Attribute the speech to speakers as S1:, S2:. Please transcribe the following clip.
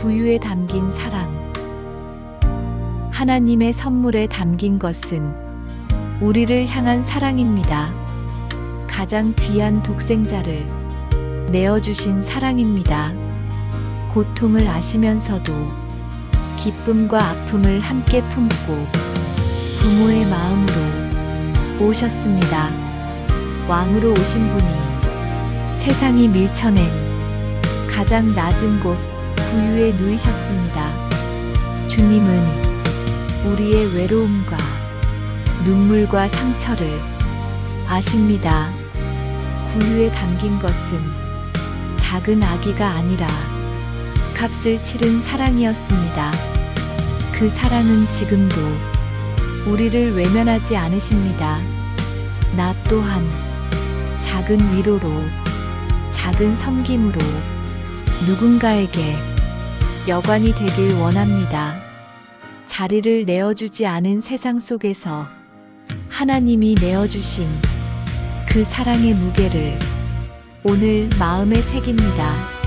S1: 구유에 담긴 사랑. 하나님의 선물에 담긴 것은 우리를 향한 사랑입니다. 가장 귀한 독생자를 내어주신 사랑입니다. 고통을 아시면서도 기쁨과 아픔을 함께 품고 부모의 마음으로 오셨습니다. 왕으로 오신 분이 세상이 밀쳐낸 가장 낮은 곳 구유에 누이셨습니다. 주님은 우리의 외로움과 눈물과 상처를 아십니다. 구유에 담긴 것은 작은 아기가 아니라 값을 치른 사랑이었습니다. 그 사랑은 지금도 우리를 외면하지 않으십니다. 나 또한 작은 위로로, 작은 섬김으로 누군가에게 여관이 되길 원합니다. 자리를 내어주지 않은 세상 속에서 하나님이 내어주신 그 사랑의 무게를 오늘 마음에 새깁니다.